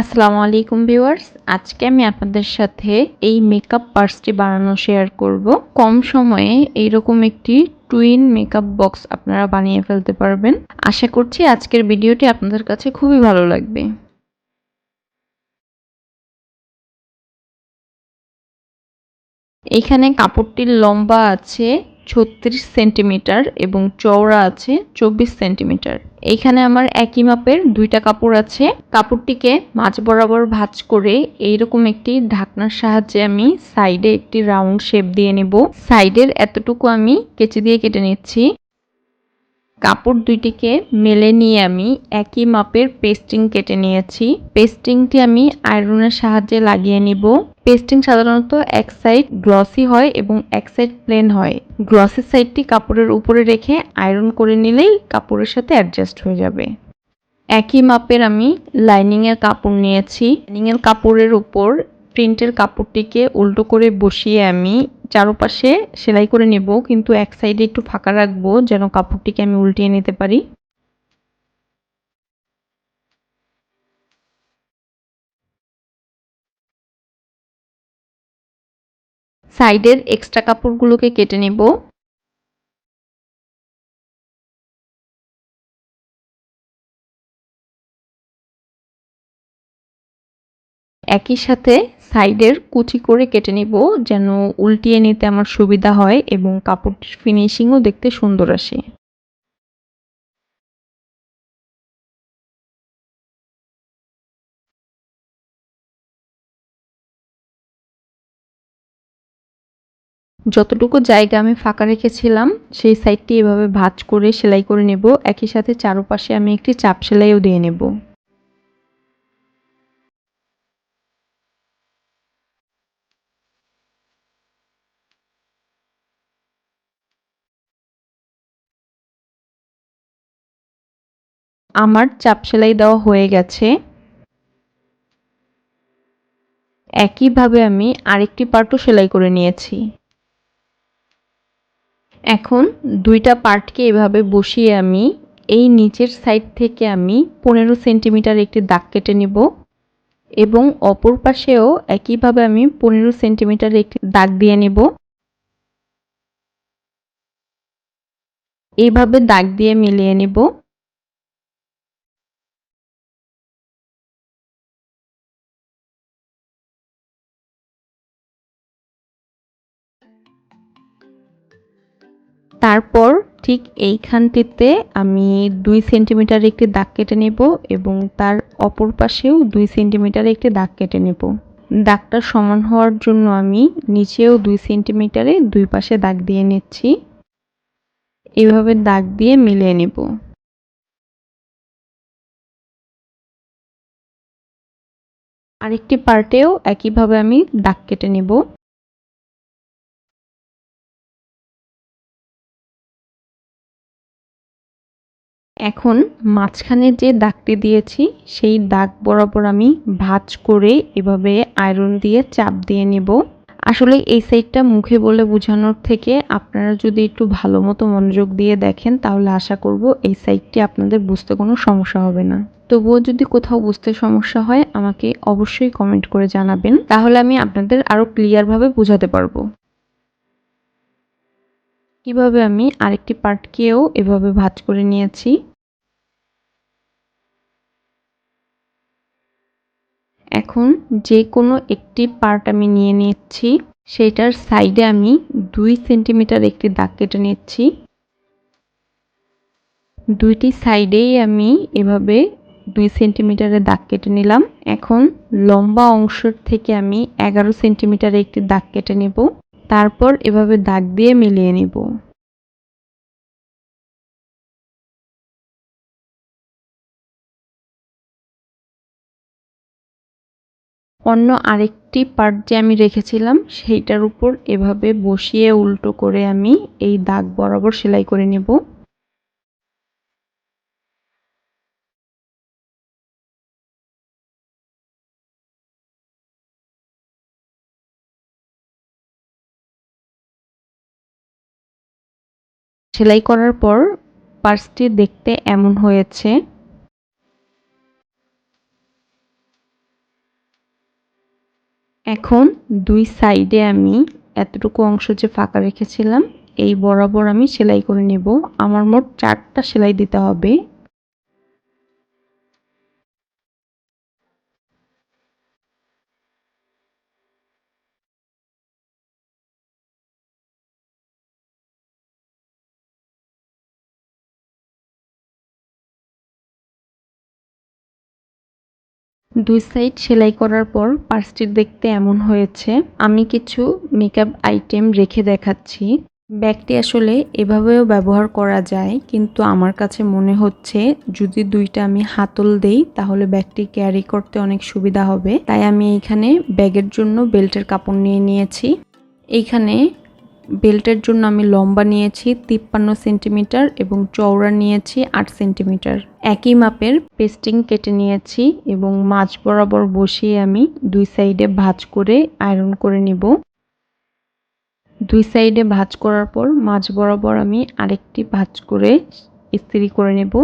আসসালামু আলাইকুম ভিউয়ার্স। আজকে আমি আপনাদের সাথে এই মেকআপ পার্সটি বানানো শেয়ার করব। কম সময়ে এইরকম একটি টুইন মেকআপ বক্স আপনারা বানিয়ে ফেলতে পারবেন। আশা করছি আজকের ভিডিওটি আপনাদের কাছে খুবই ভালো লাগবে। এখানে কাপড়টির লম্বা আছে ছত্রিশ সেন্টিমিটার এবং চওড়া আছে চব্বিশ সেন্টিমিটার। এইখানে আমার একই মাপের দুইটা কাপড় আছে। কাপড়টিকে মাঝ বরাবর ভাঁজ করে এইরকম একটি ঢাকনার সাহায্যে আমি সাইডে একটি রাউন্ড শেপ দিয়ে নেব। সাইডের এতটুকু আমি কেচি দিয়ে কেটে নিচ্ছি। কাপড় দুইটিকে মেলে নিয়ে আমি একই মাপের পেস্টিং কেটে নিয়েছি। পেস্টিংটি আমি আয়রনের সাহায্যে লাগিয়ে নিব। পেস্টিং সাধারণত এক সাইড গ্লসি হয় এবং এক সাইড প্লেন হয়। গ্লসি সাইডটি কাপড়ের উপরে রেখে আয়রন করে নিলেই কাপড়ের সাথে অ্যাডজাস্ট হয়ে যাবে। একই মাপের আমি লাইনিংয়ের কাপড় নিয়েছি। লাইনিংয়ের কাপড়ের উপর প্রিন্টের কাপড়টিকে উল্টো করে বসিয়ে আমি চারপাশে সেলাই করে নেব, কিন্তু এক সাইডে একটু ফাঁকা রাখব যেন কাপড়টিকে আমি উল্টিয়ে নিতে পারি। সাইডের এক্সট্রা কাপড়গুলোকে কেটে নেব। একই সাথে সাইডের কুচি করে কেটে নেব যেন উল্টিয়ে নিতে আমার সুবিধা হয় এবং কাপড় ফিনিশিংও দেখতে সুন্দর আসে। যতটুকু জায়গা আমি ফাঁকা রেখেছিলাম, সেই সাইডটি এভাবে ভাঁজ করে সেলাই করে নেব। একই সাথে চারপাশে আমি একটি চাপ সেলাইও দিয়ে নেব। আমার চাপ সেলাই দেওয়া হয়ে গেছে। একইভাবে আমি আরেকটি পার্টও সেলাই করে নিয়েছি। এখন দুইটা পার্টকে এভাবে বসিয়ে আমি এই নিচের সাইড থেকে আমি পনেরো সেন্টিমিটার একটি দাগ কেটে নেব এবং অপর পাশেও একইভাবে আমি পনেরো সেন্টিমিটার একটি দাগ দিয়ে নেব। এইভাবে দাগ দিয়ে মিলিয়ে নেব। তারপর ঠিক এইখানটিতে আমি দুই সেন্টিমিটার একটি দাগ কেটে নেব এবং তার অপর পাশেও দুই সেন্টিমিটার একটি দাগ কেটে নেব। দাগটা সমান হওয়ার জন্য আমি নিচেও দুই সেন্টিমিটারে দুই পাশে দাগ দিয়ে নিচ্ছি। এভাবে দাগ দিয়ে মিলিয়ে নেব। আরেকটি পার্টেও একইভাবে আমি দাগ কেটে নেব। এখন মাঝখানে যে দাগটি দিয়েছি, সেই দাগ বরাবর আমি ভাঁজ করে এভাবে আয়রন দিয়ে চাপ দিয়ে নেব। আসলে এই সাইডটা মুখে বলে বোঝানোর থেকে আপনারা যদি একটু ভালো মতো মনোযোগ দিয়ে দেখেন, তাহলে আশা করব এই সাইডটি আপনাদের বুঝতে কোনো সমস্যা হবে না। তবুও যদি কোথাও বুঝতে সমস্যা হয়, আমাকে অবশ্যই কমেন্ট করে জানাবেন। তাহলে আমি আপনাদের আরও ক্লিয়ারভাবে বোঝাতে পারব। কীভাবে আমি আরেকটি পার্টকেও এভাবে ভাজ করে নিয়েছি? এখন যে কোনো একটি পার্ট আমি নিয়ে নিচ্ছি। সেটার সাইডে আমি দুই সেন্টিমিটার একটি দাগ কেটে নিচ্ছি। দুইটি সাইডেই আমি এভাবে দুই সেন্টিমিটারের দাগ কেটে নিলাম। এখন লম্বা অংশের থেকে আমি এগারো সেন্টিমিটারে একটি দাগ কেটে নেব। তারপর এভাবে দাগ দিয়ে মিলিয়ে নেব। অন্য আরেকটি পার্ট যে আমি রেখেছিলাম, সেইটার উপর এভাবে বসিয়ে উল্টো করে আমি এই দাগ বরাবর সেলাই করে নেব। সেলাই করার পর পার্সটি দেখতে এমন হয়েছে। এখন দুই সাইডে আমি এতটুকু অংশ যে ফাঁকা রেখেছিলাম, এই বরাবর আমি সেলাই করে নেব। আমার মোট চারটা সেলাই দিতে হবে। দুই সাইড সেলাই করার পর পার্সটি দেখতে এমন হয়েছে, আমি কিছু মেকআপ আইটেম রেখে দেখাচ্ছি। ব্যাগটি আসলে এভাবেও ব্যবহার করা যায়, কিন্তু আমার কাছে মনে হচ্ছে যদি দুইটা আমি হাতল দেই, তাহলে ব্যাগটি ক্যারি করতে অনেক সুবিধা হবে। তাই আমি এইখানে ব্যাগের জন্য বেল্টের কাপড় নিয়ে নিয়েছি। এইখানে বেল্টের জন্য আমি লম্বা নিয়েছি তিপ্পান্ন সেন্টিমিটার এবং চওড়া নিয়েছি আট সেন্টিমিটার। একই মাপের পেস্টিং কেটে নিয়েছি এবং মাছ বরাবর বসিয়ে আমি দুই সাইডে ভাঁজ করে আয়রন করে নিব। দুই সাইডে ভাঁজ করার পর মাছ বরাবর আমি আরেকটি ভাঁজ করে ইস্ত্রি করে নেব।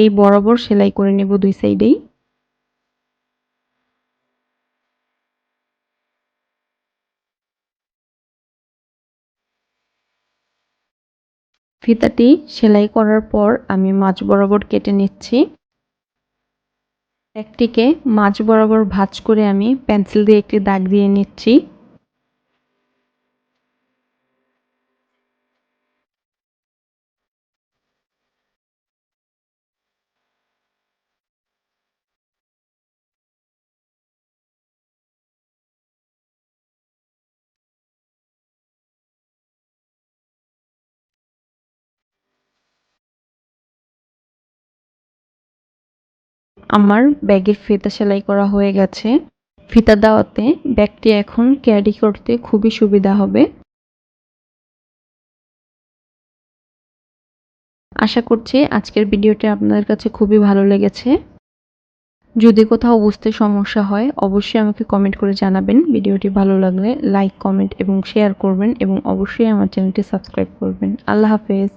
এই বরাবর সেলাই করে নেব দুই সাইডেই। ফিতাটি সেলাই করার পর আমি মাছ বরাবর কেটে নিচ্ছি। একটিকে মাছ বরাবর ভাঁজ করে আমি পেন্সিল দিয়ে একটি দাগ দিয়ে নিচ্ছি। আমার ব্যাগের ফিতা সেলাই করা হয়ে গেছে। ফিতা দেওয়াতে ব্যাগটি এখন ক্যারি করতে খুবই সুবিধা হবে। আশা করছি আজকের ভিডিওটি আপনাদের কাছে খুবই ভালো লেগেছে। যদি কোথাও বুঝতে সমস্যা হয়, অবশ্যই আমাকে কমেন্ট করে জানাবেন। ভিডিওটি ভালো লাগলে লাইক, কমেন্ট এবং শেয়ার করবেন এবং অবশ্যই আমার চ্যানেলটি সাবস্ক্রাইব করবেন। আল্লাহ হাফেজ।